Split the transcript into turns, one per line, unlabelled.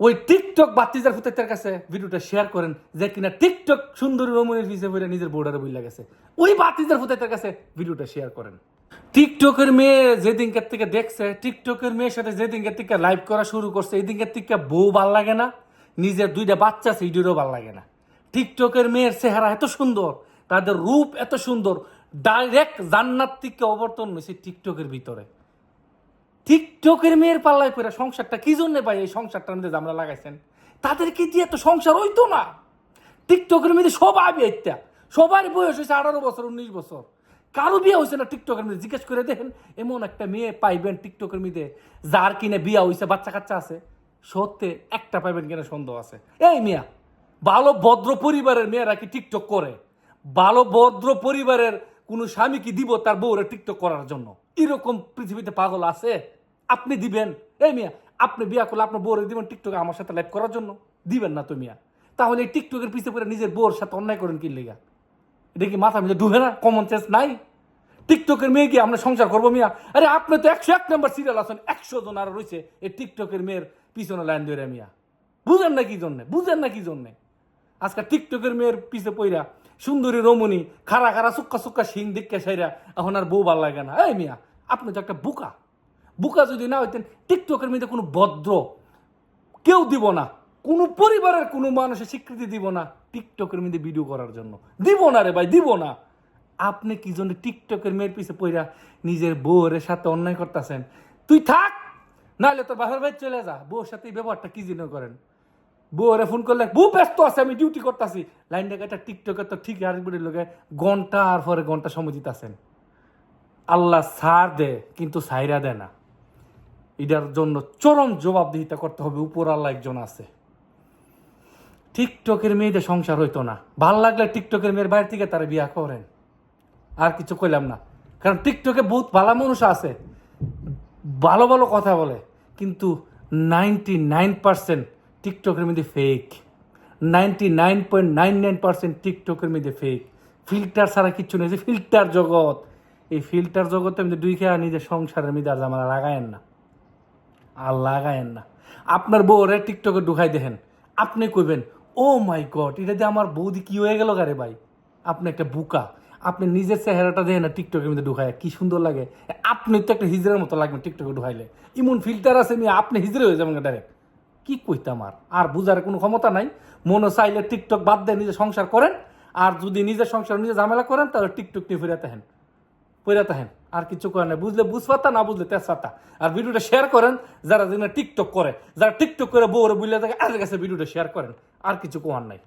ওই টিকটক বাতিজার ফুতের কাছে ভিডিওটা শেয়ার করেন যে কিনা টিকটক সুন্দরী রমণীর পিছিয়ে পড়ে নিজের বোর্ডারে বইলা গেছে। ওই বাতিজার ফুতের কাছে ভিডিওটা শেয়ার করেন। টিকটকের মেয়ে যেদিনকার থেকে দেখছে টিকটকের মেয়ের সাথে যেদিনকার থেকে লাইভ করা শুরু করছে এই দিনকার থেকে বউ ভালো লাগে না, নিজের দুইটা বাচ্চা আছে এইটিরও ভালো লাগে না। টিকটকের মেয়ের চেহারা এত সুন্দর, তাদের রূপ এত সুন্দর ডাইরেক্ট জান্নাত থেকে অবর্তন হয়েছে টিকটকের ভিতরে। টিকটকের মেয়ের পাল্লায় পড়ে সংসারটা কি জন্য পাই এই সংসারটার মধ্যে আমরা লাগাইছেন? তাদেরকে দিয়ে তো সংসার হইতো না? টিকটকের মধ্যে সবাই বিয়ে ইত্যা সবার বয়স হয়েছে আঠারো বছর, উনিশ বছর। কারও বিয়ে হয়েছে না টিকটকের মধ্যে, জিজ্ঞেস করে দেখেন, এমন একটা মেয়ে পাইবেন টিকটকের মধ্যে, যার কিনে বিয়া হয়েছে বাচ্চা কাচ্চা আছে? সত্যি একটা পাইবেন কিনা সন্দেহ আছে। এই মিয়া, ভালো ভদ্র পরিবারের মেয়েরা কি টিকটক করে? ভালো ভদ্র পরিবারের কোনো স্বামী কি দিব তার বউরে টিকটক করার জন্য? এরকম পৃথিবীতে পাগল আছে? আপনি দিবেন। এই মিয়া, আপনি বিয়া করলে আপনার বউরে দিবেন টিকটকে আমার সাথে লাইভ করার জন্য। দিবেন না তো মিয়া। তাহলে এই টিকটকের পিছিয়ে পড়ে নিজের বউর সাথে অন্যায় করেন কি লেগা? এটা কি মাথা মিলে ডুবে না? কমন সেন্স নাই? টিকটকের মেয়ে কি আমরা সংসার করব মিয়া? আরে আপনি তো একশো এক নম্বর সিরিয়াল আছেন, একশো জন আর রয়েছে এই টিকটকের মেয়ের পিছনে লাইন ধরে মিয়া। বুঝেন না কি জন্যে? বুঝেন না কি জন্যে? আজকে টিকটকের মেয়ের পিছে পইরা সুন্দরী রমণী খারা খারা সুক্কা সুক্কা সিং দিক্কা সাইরা এখন আর বউ ভালো লাগে না। এই মিয়া, আপনি তো একটা বুকা। বুকা যদি না হইতেন, টিকটকের মধ্যে কোনো ভদ্র কেউ দিব না, কোনো পরিবারের কোনো মানুষের স্বীকৃতি দিব না, টিকটকের মধ্যে ভিডিও করার জন্য। দিব না রে ভাই, দিব না। আপনি কি জন্য টিকটকের মেয়ের পিছে পইরা নিজের বউয়ের সাথে অন্যায় করতেছেন? তুই থাক নাহলে তোর বাসার ভাই চলে যা। বউর সাথে এই ব্যবহারটা কি জন্য করেন? বউরে ফোন করলে, বউ ব্যস্ত আছে, আমি ডিউটি করতেছি। লাইনটা একটা টিকটকে তো ঠিক আরেকবারের লোকে ঘণ্টা আর পরে ঘণ্টা সময় দিতেছেন। আল্লাহ সার দে, কিন্তু সাইরা দেয় না। এটার জন্য চরম জবাবদিহিতা করতে হবে, উপর আল্লাহ একজন আছে। টিকটকের মেয়েদের সংসার হইতো না। ভালো লাগলে টিকটকের মেয়ের বাইরে থেকে তারা বিয়া করেন। আর কিছু কইলাম না। কারণ টিকটকে বহুত ভালো মানুষ আছে, ভালো ভালো কথা বলে, কিন্তু নাইনটি নাইন পার্সেন্ট টিকটকের মধ্যে fake ninety nine point nine nine percent টিকটকের মধ্যে ফেক ফিল্টার ছাড়া কিচ্ছু নেই, যে ফিল্টার জগৎ। এই ফিল্টার মধ্যে দুই খেয়া নিজের সংসারের মধ্যে আর জামালা লাগায়েন না। আর লাগায়েন না। আপনার বউরে টিকটকে ঢুকাই দেখেন। আপনি কইবেন, ও মাই গড, এটা দিয়ে আমার বৌদি কি হয়ে গেল গারে ভাই? আপনি একটা বুকা। আপনি নিজের চেহারাটা দেখেন না টিকটকের মধ্যে ঢুকায়, কি সুন্দর লাগে। আপনি তো একটা হিজড়ের মতো লাগবে টিকটকে ঢুকাইলে। ইমন ফিল্টার আছে নিয়ে আপনি হিজড়ে হয়ে যাবেন ডাইরেক্ট কি কইতাম আর? আর বুঝার কোনো ক্ষমতা নাই। মনে চাইলে টিকটক বাদ দিয়ে নিজে সংসার করেন। আর যদি নিজের সংসার নিজে ঝামেলা করেন, তাহলে টিকটক নিয়ে ফিরে থাকেন পইরা থাকেন আর কিছু করেন না বুঝলে বুঝপাতা না বুঝলে তেজপাতা আর ভিডিওটা শেয়ার করেন, যারা যেন টিকটক করে। যারা টিকটক করে বউরে বুঝলে থাকে আর কাছে ভিডিওটা শেয়ার করেন। আর কিছু কোয়ার নাই।